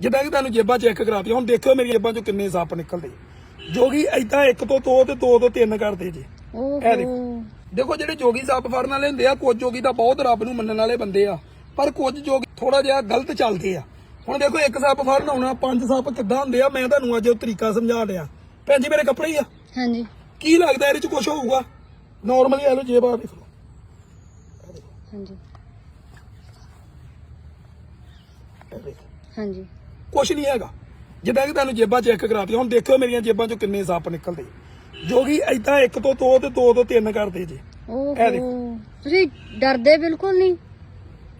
ਜਿੱਦਾਂ ਕਿ ਤੁਹਾਨੂੰ ਜੇਬਾਂ ਚੈੱਕ ਕਰਾਤੀਆਂ ਹੁਣ ਦੇਖੋ ਮੇਰੀ ਜੇਬਾਂ ਚੋਂ ਕਿੰਨੇ ਸੱਪ ਨਿਕਲਦੇ ਜੋਗੀ ਐਦਾਂ ਇੱਕ ਤੋਂ ਦੋ ਤੇ ਦੋ ਤੋਂ ਤਿੰਨ ਕਰਦੇ ਜੇ। ਇਹ ਦੇਖੋ। ਦੇਖੋ ਜਿਹੜੇ ਜੋਗੀ ਸੱਪ ਫੜਨ ਵਾਲੇ ਹੁੰਦੇ ਆ ਕੁਝ ਜੋਗੀ ਤਾਂ ਬਹੁਤ ਰੱਬ ਨੂੰ ਮੰਨਣ ਵਾਲੇ ਬੰਦੇ ਆ ਪਰ ਕੁਝ ਜੋਗੀ ਥੋੜਾ ਜਿਹਾ ਗਲਤ ਚੱਲਦੇ ਆ। ਹੁਣ ਦੇਖੋ ਇੱਕ ਸੱਪ ਫੜਨ ਆਉਣਾ ਪੰਜ ਸੱਪ ਕਿੱਦਾਂ ਹੁੰਦੇ ਆ ਮੈਂ ਤੁਹਾਨੂੰ ਅੱਜ ਉਹ ਤਰੀਕਾ ਸਮਝਾ ਲਿਆ ਭੈਣ ਜੀ ਮੇਰੇ ਕੱਪੜੇ ਹੀ ਆ। ਹਾਂਜੀ। ਕੀ ਲੱਗਦਾ ਇਹਦੇ ਚ ਕੁਝ ਹੋਊਗਾ? ਨਾਰਮਲੀ ਆ ਲੋ ਜੇਬ ਆ ਦੇਖ ਲਓ। ਹਾਂਜੀ। ਹਾਂਜੀ। ਕੁਛ ਨਹੀਂ ਹੈਗਾ। ਜਿੱਦਾਂ ਕਿ ਤੁਹਾਨੂੰ ਜੇਬਾਂ ਚੈੱਕ ਕਰਾਤੀਆਂ ਹੁਣ ਦੇਖੋ ਮੇਰੀਆਂ ਜੇਬਾਂ ਚੋਂ ਕਿੰਨੇ ਸੱਪ ਨਿਕਲਦੇ। ਜੋਗੀ ਐਦਾਂ ਇੱਕ ਤੋਂ ਦੋ ਤੇ ਦੋ ਤੋਂ ਤਿੰਨ ਕਰਦੇ ਜੇ। ਓਹੋ ਇਹ ਦੇਖੋ। ਤੁਸੀਂ ਡਰਦੇ ਬਿਲਕੁਲ ਨਹੀਂ?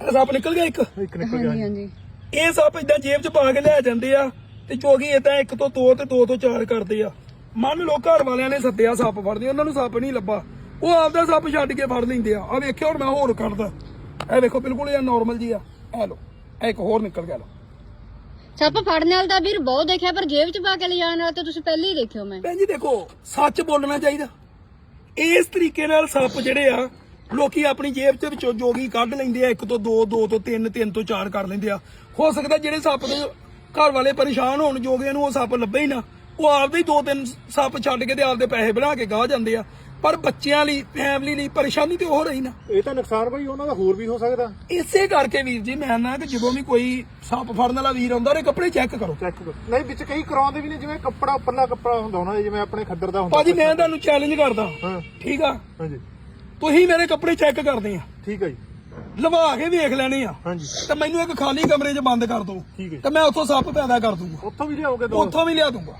ਇਹ ਸੱਪ ਨਿਕਲ ਗਿਆ ਇੱਕ? ਇੱਕ ਨਿਕਲ ਗਿਆ ਹਾਂਜੀ ਹਾਂਜੀ। ਇਹ ਸੱਪ ਇਦਾਂ ਜੇਬ 'ਚ ਪਾ ਕੇ ਲੈ ਜਾਂਦੇ ਆ ਤੇ ਜੋਗੀ ਇਦਾਂ ਇੱਕ ਤੋਂ ਦੋ ਤੇ ਦੋ ਤੋਂ ਚਾਰ ਕਰਦੇ ਆ। ਮੰਨ ਲਓ ਘਰ ਵਾਲਿਆਂ ਨੇ ਸੱਦਿਆ ਸੱਪ ਫੜਦੇ ਉਹਨਾਂ ਨੂੰ ਸੱਪ ਨਹੀਂ ਲੱਭਾ। ਉਹ ਆਪਦਾ ਸੱਪ ਛੱਡ ਕੇ ਫੜ ਲੈਂਦੇ ਆ। ਆ ਵੇਖਿਓ ਹੁਣ ਮੈਂ ਹੋਰ ਕੱਢਦਾ ਇਹ ਵੇਖੋ ਬਿਲਕੁਲ ਇਹ ਨਾਰਮਲ ਜੀ ਆ। ਇਹ ਲੋ ਇਹ ਇੱਕ ਹੋਰ ਨਿਕਲ ਗਿਆ ਲੋ ਸੱਪ ਫੜਨ ਵਾਲਾ ਤਾਂ ਵੀਰ ਬਹੁਤ ਦੇਖਿਆ, ਪਰ ਜੇਬ 'ਚ ਪਾ ਕੇ ਲਿਜਾਣ ਵਾਲਾ ਤਾਂ ਤੁਸੀਂ ਪਹਿਲਾਂ ਹੀ ਦੇਖਿਓ ਮੈਂ। ਭੈਣ ਜੀ ਦੇਖੋ, ਸੱਚ ਬੋਲਣਾ ਚਾਹੀਦਾ। ਇਸ ਤਰੀਕੇ ਨਾਲ ਸੱਪ ਜਿਹੜੇ ਆ, ਲੋਕੀ ਆਪਣੀ ਜੇਬ ਚ ਵਿੱਚੋਂ ਜੋਗੀ ਕੱਢ ਲੈਂਦੇ ਆ, ਇੱਕ ਤੋਂ ਦੋ ਦੋ ਤੋਂ ਤਿੰਨ ਤਿੰਨ ਤੋਂ ਚਾਰ ਕਰ ਲੈਂਦੇ ਆ। ਹੋ ਸਕਦਾ ਜਿਹੜੇ ਸੱਪ ਦੇ ਘਰ ਵਾਲੇ ਪਰੇਸ਼ਾਨ ਹੋਣ ਜੋਗੇ ਨੂੰ ਉਹ ਸੱਪ ਲੱਭੇ ਹੀ ਨਾ। ਉਹ ਆਪਦੇ ਹੀ ਦੋ ਤਿੰਨ ਸੱਪ ਛੱਡ ਕੇ ਤੇ ਆਪਦੇ ਪੈਸੇ ਬਣਾ ਕੇ ਗਾਹ ਜਾਂਦੇ ਆ। ਪਰ ਬੱਚਿਆਂ ਲਈ ਫੈਮਿਲੀ ਲਈ ਪਰੇਸ਼ਾਨੀ ਤੇ ਹੋ ਰਹੀ ਨਾ। ਇਹ ਤਾਂ ਨੁਕਸਾਨ ਭਾਈ ਉਹਨਾਂ ਦਾ ਹੋਰ ਵੀ ਹੋ ਸਕਦਾ। ਇਸੇ ਕਰਕੇ ਵੀਰ ਜੀ ਮੈਂ ਨਾ ਕਿ ਜਦੋਂ ਵੀ ਕੋਈ ਸੱਪ ਫੜਨ ਵਾਲਾ ਵੀਰ ਆਉਂਦਾ ਉਹਦੇ ਕੱਪੜੇ ਚੈੱਕ ਕਰੋ। ਚੈੱਕ ਕਰੋ। ਨਹੀਂ ਵਿੱਚ ਕਈ ਕਰਾਉਂਦੇ ਵੀ ਨੇ ਜਿਵੇਂ ਕੱਪੜਾ ਉੱਪਰਲਾ ਕੱਪੜਾ ਹੁੰਦਾ ਉਹਨਾਂ ਦੇ ਜਿਵੇਂ ਆਪਣੇ ਖੱਦਰ ਦਾ ਹੁੰਦਾ। ਭਾਜੀ ਮੈਂ ਤੁਹਾਨੂੰ ਚੈਲੰਜ ਕਰਦਾ। ਹਾਂ। ਠੀਕ ਆ? ਹਾਂਜੀ। ਤੁਸੀਂ ਮੇਰੇ ਕੱਪੜੇ ਚੈੱਕ ਕਰਦੇ ਆ। ਠੀਕ ਹੈ ਜੀ। ਲਵਾ ਕੇ ਵੇਖ ਲੈਣੇ ਆ। ਹਾਂਜੀ। ਤੇ ਮੈਨੂੰ ਇੱਕ ਖਾਲੀ ਕਮਰੇ 'ਚ ਬੰਦ ਕਰ ਦੋ ਠੀਕ ਹੈ ਤੇ ਮੈਂ ਉੱਥੋਂ ਸੱਪ ਪੈਦਾ ਕਰ ਦੂੰਗਾ। ਉੱਥੋਂ ਵੀ ਲਿਆਓਗੇ ਦੋ? ਉੱਥੋਂ ਵੀ ਲਿਆ ਦੂੰਗਾ।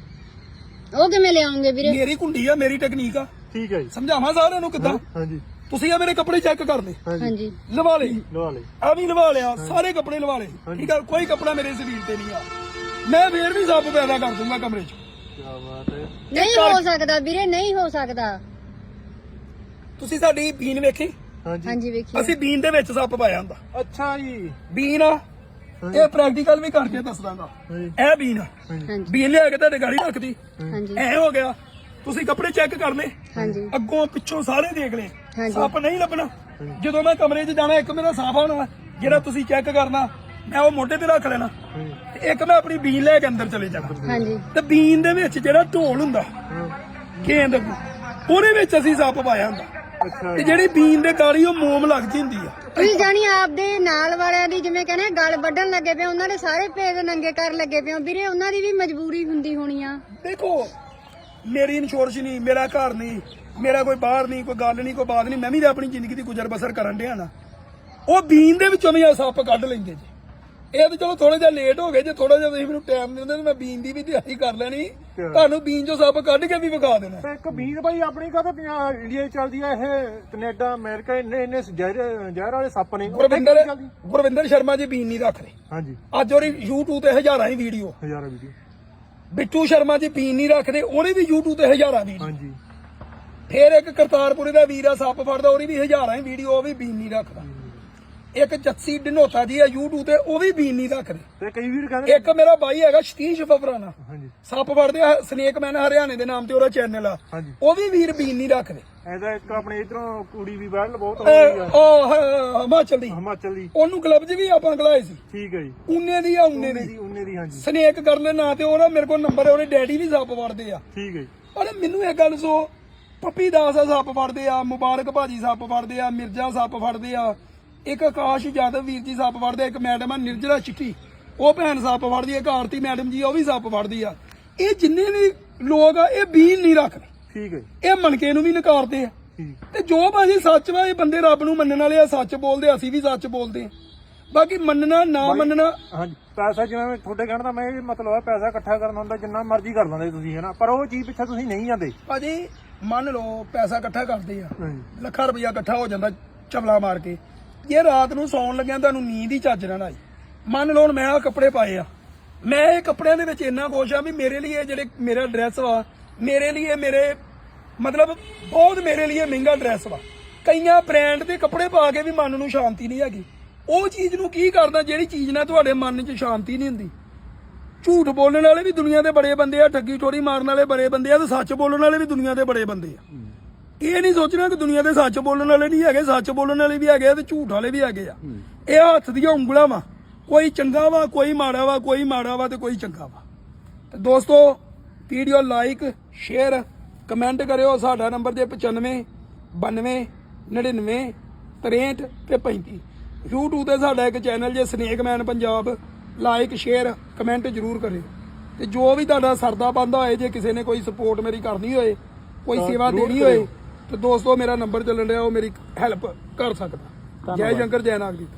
ਉਹ ਕਿਵੇਂ ਲਿਆਉਂਗੇ ਵੀਰੇ? ਮੇਰੀ ਕੁੰਡੀ ਆ ਮੇਰੀ ਟੈਕਨੀਕ ਆ। ਠੀਕ ਹੈ ਜੀ। ਸਮਝਾਵਾਂ ਸਾਰਿਆਂ ਨੂੰ ਕਿੱਦਾਂ? ਹਾਂਜੀ। ਤੁਸੀਂ ਆ ਮੇਰੇ ਕੱਪੜੇ ਚੈੱਕ ਕਰ ਲੈ ਹਾਂਜੀ। ਹਾਂਜੀ। ਲਵਾ ਲਈ ਲਵਾ ਲਈ ਆ ਵੀ ਲਵਾ ਲਿਆ ਸਾਰੇ ਕੱਪੜੇ ਲਵਾ ਲਏ। ਠੀਕ ਆ ਕੋਈ ਕੱਪੜਾ ਮੇਰੇ ਸਰੀਰ ਤੇ ਨਹੀਂ ਆ। ਮੈਂ ਫੇਰ ਵੀ ਸੱਪ ਪੈਦਾ ਕਰ ਦੂੰਗਾ ਕਮਰੇ 'ਚ। ਕੀ ਬਾਤ ਹੈ। ਨਹੀਂ ਹੋ ਸਕਦਾ ਵੀਰੇ ਨਹੀਂ ਹੋ ਸਕਦਾ। ਤੁਸੀਂ ਸਾਡੀ ਬੀਨ ਵੇਖੀ? ਹਾਂਜੀ। ਹਾਂਜੀ ਵੇਖੀਏ ਅਸੀਂ ਬੀਨ ਦੇ ਵਿੱਚ ਸੱਪ ਪਾਇਆ ਹੁੰਦਾ। ਅੱਛਾ ਜੀ। ਬੀਨ ਆ ਇਹ ਪ੍ਰੈਕਟੀਕਲ ਵੀ ਕਰਕੇ ਦੱਸ ਦਾਂਗਾ ਇਹ ਬੀਨ ਬੀਨ ਲਿਆ ਕੇ ਤੁਹਾਡੇ ਗਾੜੀ ਰੱਖਦੀ ਐ ਹੋ ਗਿਆ ਤੁਸੀਂ ਕੱਪੜੇ ਚੈੱਕ ਕਰ ਹਾਂਜੀ। ਅੱਗੋਂ ਪਿੱਛੋਂ ਸਾਰੇ ਦੇਖ ਹਾਂਜੀ। ਸੱਪ ਨਹੀਂ ਲੱਭਣਾ। ਜਦੋਂ ਮੈਂ ਕਮਰੇ 'ਚ ਜਾਣਾ ਇੱਕ ਮੇਰਾ ਸਾਫ਼ ਹੋਣਾ ਜਿਹੜਾ ਤੁਸੀਂ ਚੈੱਕ ਕਰਨਾ ਮੈਂ ਉਹ ਮੋਢੇ ਤੇ ਰੱਖ ਲੈਣਾ। ਇੱਕ ਮੈਂ ਆਪਣੀ ਬੀਨ ਲੈ ਕੇ ਅੰਦਰ ਚਲੇ ਜਾਣਾ। ਤੇ ਬੀਨ ਦੇ ਵਿੱਚ ਜਿਹੜਾ ਢੋਲ ਹੁੰਦਾ ਗੇਂਦ ਉਹਦੇ ਵਿੱਚ ਅਸੀਂ ਸੱਪ ਪਾਇਆ ਹੁੰਦਾ। ਤੇ ਜਿਹੜੀ ਬੀਨ ਦੇ ਗਾਲੀ ਉਹ ਮੋਮ ਲੱਗਦੀ ਹੁੰਦੀ ਆ। ਤੁਸੀਂ ਜਾਣੀ ਆਪਦੇ ਨਾਲ ਵਾਲਿਆਂ ਦੀ ਜਿਵੇਂ ਕਹਿੰਦੇ ਗਲ ਵੱਢਣ ਲੱਗੇ ਪਏ ਉਹਨਾਂ ਦੇ ਸਾਰੇ ਪੇਜ ਨੰਗੇ ਕਰਨ ਲੱਗੇ ਪਏ ਹੋ। ਵੀਰੇ ਉਹਨਾਂ ਦੀ ਵੀ ਮਜਬੂਰੀ ਹੁੰਦੀ ਹੋਣੀ ਆ। ਦੇਖੋ ਮੇਰੀ ਇੰਸ਼ੋਰੈਂਸ ਨਹੀਂ ਮੇਰਾ ਘਰ ਨਹੀਂ ਮੇਰਾ ਕੋਈ ਬਾਹਰ ਨਹੀਂ ਕੋਈ ਗੱਲ ਨਹੀਂ ਕੋਈ ਬਾਤ ਨਹੀਂ ਮੈਂ ਵੀ ਤਾਂ ਆਪਣੀ ਜ਼ਿੰਦਗੀ ਦੀ ਗੁਜ਼ਰ ਬਸਰ ਕਰਨ ਡਿਆ ਨਾ। ਉਹ ਬੀਨ ਦੇ ਵਿੱਚੋਂ ਵੀ ਆ ਸੱਪ ਕੱਢ ਲੈਂਦੇ ਜੀ। ਇਹ ਤਾਂ ਚਲੋ ਥੋੜਾ ਜਿਹਾ ਲੇਟ ਹੋ ਗਏ ਜੇ ਥੋੜਾ ਜਿਹਾ ਤੁਸੀਂ ਮੈਨੂੰ ਟਾਈਮ ਦਿੰਦੇ ਤਾਂ ਮੈਂ ਬੀਨ ਦੀ ਵੀ ਤਿਆਰੀ ਕਰ ਲੈਣੀ। ਤੁਹਾਨੂੰ ਬੀਨ ਚੋਂ ਸੱਪ ਕੱਢ ਕੇ ਵੀ ਵਿਖਾ ਦੇਣਾ। ਤੇ ਇੱਕ ਬੀਨ ਭਾਈ ਆਪਣੀ ਕਾਹਤੇ ਪੰਜਾਬ ਇੰਡੀਆ 'ਚ ਚੱਲਦੀ ਆ ਇਹ ਕੈਨੇਡਾ ਅਮਰੀਕਾ ਇੰਨੇ ਇੰਨੇ ਜ਼ਹਿਰ ਜ਼ਹਿਰ ਵਾਲੇ ਸੱਪ ਨੇ ਉੱਥੇ ਗੁਰਵਿੰਦਰ ਚੱਲਦੀ? ਗੁਰਵਿੰਦਰ ਸ਼ਰਮਾ ਜੀ ਬੀਨ ਨਹੀਂ ਰੱਖ ਰਹੇ। ਹਾਂਜੀ। ਅੱਜ ਉਹਦੀ YouTube ਤੇ ਹਜ਼ਾਰਾਂ ਹੀ ਵੀਡੀਓ ਹਜ਼ਾਰਾਂ ਵੀਡੀਓ ਬਿੱਟੂ ਸ਼ਰਮਾ ਜੀ ਬੀਨ ਨਹੀਂ ਰੱਖਦੇ ਉਹਦੀ ਵੀ YouTube ਤੇ ਹਜ਼ਾਰਾਂ ਵੀਡੀਓ ਹਾਂਜੀ। ਫੇਰ ਇੱਕ ਕਰਤਾਰਪੁਰੇ ਦਾ ਵੀਰ ਆ ਸੱਪ ਫੜਦਾ ਉਹਦੀ ਵੀ ਹਜ਼ਾਰਾਂ ਹੀ ਵੀਡੀਓ ਉਹ ਵੀ ਬੀਨ ਨਹੀਂ ਰੱਖਦਾ। ਇੱਕ ਜੱਸੀ ਢਨੋਤਾ ਜੀ ਆ YouTube ਤੇ ਉਹ ਵੀ ਬੀਨ ਨਹੀਂ ਰੱਖਦੇ। ਤੇ ਕਈ ਵੀਰ ਕਹਿੰਦੇ ਇੱਕ ਮੇਰਾ ਬਾਈ ਹੈਗਾ ਸਤੀਸ਼ ਫਫਰਾਨਾ। ਹਾਂਜੀ। ਸੱਪ ਫੜਦੇ ਆ ਸਨੇਕ ਮੈਨ ਹਰਿਆਣੇ ਦੇ ਨਾਮ ਤੇ ਉਹਦਾ ਚੈਨਲ ਆ। ਹਾਂਜੀ। ਉਹ ਵੀ ਵੀਰ ਬੀਨ ਨਹੀਂ ਰੱਖਦੇ। ਐਦਾ ਇੱਕ ਆਪਣੇ ਇਧਰੋਂ ਕੁੜੀ ਵੀ ਵਾਇਰਲ ਬਹੁਤ ਹੋ ਰਹੀ ਆ। ਉਹ ਹ- ਹਿਮਾਚਲ ਦੀ। ਹਿਮਾਚਲ ਦੀ। ਉਹਨੂੰ ਕਲੱਬ 'ਚ ਵੀ ਆਪਾਂ ਗਲਾਏ ਸੀ। ਠੀਕ ਹੈ ਜੀ। ਉਨੇ ਦੀ ਆ ਉਹਨੇ ਦੀ। ਉਹਨੇ ਦੀ ਹਾਂਜੀ। ਸਨੇਕ ਕਰਨ ਦੇ ਨਾਂ ਤੇ ਉਹਦਾ ਮੇਰੇ ਕੋਲ ਨੰਬਰ ਹੈ ਉਹਦੇ ਡੈਡੀ ਵੀ ਸੱਪ ਫੜਦੇ ਆ। ਠੀਕ ਹੈ ਜੀ। ਅਰੇ ਮੈਨੂੰ ਇਹ ਗੱਲ ਸੋ ਪੱਪੀ ਦਾਸ ਆ ਸੱਪ ਫੜਦੇ ਆ ਮੁਬਾਰਕ ਭਾਜੀ ਸੱਪ ਫੜਦੇ ਆ ਮਿਰਜ਼ਾ ਸੱਪ ਫੜਦੇ ਆ। ਇੱਕ ਆਕਾਸ਼ ਯਾਦਵ ਵੀਰ ਜੀ ਸੱਪ ਫੜਦੇ ਇੱਕ ਮੈਡਮ ਆ ਨਿਰਜਲਾ ਚਿੱਟੀ ਉਹ ਭੈਣ ਸੱਪ ਫੜਦੀ ਇੱਕ ਆਰਤੀ ਮੈਡਮ ਜੀ ਉਹ ਵੀ ਸੱਪ ਫੜਦੀ ਆ। ਇਹ ਜਿੰਨੇ ਵੀ ਲੋਕ ਆ ਇਹ ਬੀਨ ਨਹੀਂ ਰੱਖਦੇ। ਠੀਕ ਹੈ। ਇਹ ਮਣਕੇ ਨੂੰ ਵੀ ਨਕਾਰਦੇ ਆ। ਤੇ ਜੋ ਭਾਜੀ ਸੱਚ ਵਾ ਇਹ ਬੰਦੇ ਰੱਬ ਨੂੰ ਮੰਨਣ ਵਾਲੇ ਆ ਸੱਚ ਬੋਲਦੇ ਅਸੀਂ ਵੀ ਸੱਚ ਬੋਲਦੇ ਆ। ਬਾਕੀ ਮੰਨਣਾ ਨਾ ਮੰਨਣਾ ਹਾਂਜੀ ਪੈਸਾ ਜਿਵੇਂ ਤੁਹਾਡੇ ਕਹਿਣ ਦਾ ਮੈਂ ਇਹ ਮਤਲਬ ਹੈ ਪੈਸਾ ਇਕੱਠਾ ਕਰਨ ਹੁੰਦਾ ਜਿੰਨਾ ਮਰਜ਼ੀ ਕਰ ਲੈਂਦੇ ਤੁਸੀਂ ਹਨਾ। ਪਰ ਉਹ ਚੀਜ਼ ਪਿੱਛੇ ਤੁਸੀਂ ਨਹੀਂ ਜਾਂਦੇ। ਭਾਜੀ ਮੰਨ ਲਓ ਪੈਸਾ ਇਕੱਠਾ ਕਰਦੇ ਆ। ਲੱਖਾਂ ਰੁਪਇਆ ਇਕੱਠਾ ਹੋ ਜਾਂਦਾ ਚਵਲਾ ਮਾਰ ਕੇ। ਜੇ ਰਾਤ ਨੂੰ ਸੌਣ ਲੱਗਿਆ ਤੁਹਾਨੂੰ ਨੀਂਦ ਹੀ ਚੱਜ ਨਾਲ ਆਈ। ਮੰਨ ਲਓ ਮੈਂ ਆ ਕੱਪੜੇ ਪਾਏ ਆ। ਮੈਂ ਇਹ ਕੱਪੜਿਆਂ ਦੇ ਵਿੱਚ ਇੰਨਾ ਖੁਸ਼ ਆ ਵੀ ਮੇਰੇ ਲਈ ਇਹ ਜਿਹੜੇ ਮੇਰਾ ਡਰੈਸ ਵਾ, ਮੇਰੇ ਲਈ ਇਹ ਮੇਰੇ, ਮਤਲਬ ਬਹੁਤ ਮੇਰੇ ਲਈ ਮਹਿੰਗਾ ਡਰੈਸ ਵਾ। ਕਈਆਂ ਬ੍ਰਾਂਡ ਦੇ ਕੱਪੜੇ ਪਾ ਕੇ ਵੀ ਮਨ ਨੂੰ ਸ਼ਾਂਤੀ ਨਹੀਂ ਹੈਗੀ। ਉਹ ਚੀਜ਼ ਨੂੰ ਕੀ ਕਰਦਾ ਜਿਹੜੀ ਚੀਜ਼ ਨਾਲ ਤੁਹਾਡੇ ਮਨ 'ਚ ਸ਼ਾਂਤੀ ਨਹੀਂ ਹੁੰਦੀ? ਝੂਠ ਬੋਲਣ ਵਾਲੇ ਵੀ ਦੁਨੀਆ ਦੇ ਬੜੇ ਬੰਦੇ ਆ ਠੱਗੀ ਠੋਰੀ ਮਾਰਨ ਵਾਲੇ ਬੜੇ ਬੰਦੇ ਆ ਤੇ ਸੱਚ ਬੋਲਣ ਵਾਲੇ ਵੀ ਦੁਨੀਆ ਦੇ ਬੜੇ ਬੰਦੇ ਆ। ਇਹ ਨਹੀਂ ਸੋਚਣਾ ਕਿ ਦੁਨੀਆ ਦੇ ਸੱਚ ਬੋਲਣ ਵਾਲੇ ਨਹੀਂ ਹੈਗੇ ਸੱਚ ਬੋਲਣ ਵਾਲੇ ਵੀ ਹੈਗੇ ਆ ਤੇ ਝੂਠ ਵਾਲੇ ਵੀ ਹੈਗੇ ਆ। ਇਹ ਹੱਥ ਦੀਆਂ ਉਂਗਲਾਂ ਵਾ ਕੋਈ ਚੰਗਾ ਵਾ ਕੋਈ ਮਾੜਾ ਵਾ ਕੋਈ ਮਾੜਾ ਵਾ ਤੇ ਕੋਈ ਚੰਗਾ ਵਾ। ਤੇ ਦੋਸਤੋ ਵੀਡੀਓ ਲਾਈਕ ਸ਼ੇਅਰ ਕਮੈਂਟ ਕਰਿਓ ਸਾਡਾ ਨੰਬਰ ਜੇ 95 92 99 63 ਤੇ 35 YouTube ਤੇ ਸਾਡਾ ਇੱਕ ਚੈਨਲ ਜੇ Snakeman Punjab like share comment ਜ਼ਰੂਰ ਕਰਿਓ। ਤੇ ਜੋ ਵੀ ਤੁਹਾਡਾ ਸਰਦਾ ਬੰਦਾ ਹੋਏ ਜੇ ਕਿਸੇ ਨੇ ਕੋਈ ਸਪੋਰਟ ਮੇਰੀ ਕਰਨੀ ਹੋਏ ਕੋਈ ਸੇਵਾ ਦੇਣੀ ਹੋਏ ਤੇ ਦੋਸਤੋ ਮੇਰਾ ਨੰਬਰ ਚੱਲਣ ਰਿਹਾ ਉਹ ਮੇਰੀ ਹੈਲਪ ਕਰ ਸਕਦਾ। ਜੈ ਸ਼ੰਕਰ ਜੈ ਨਾਗਰਿਕ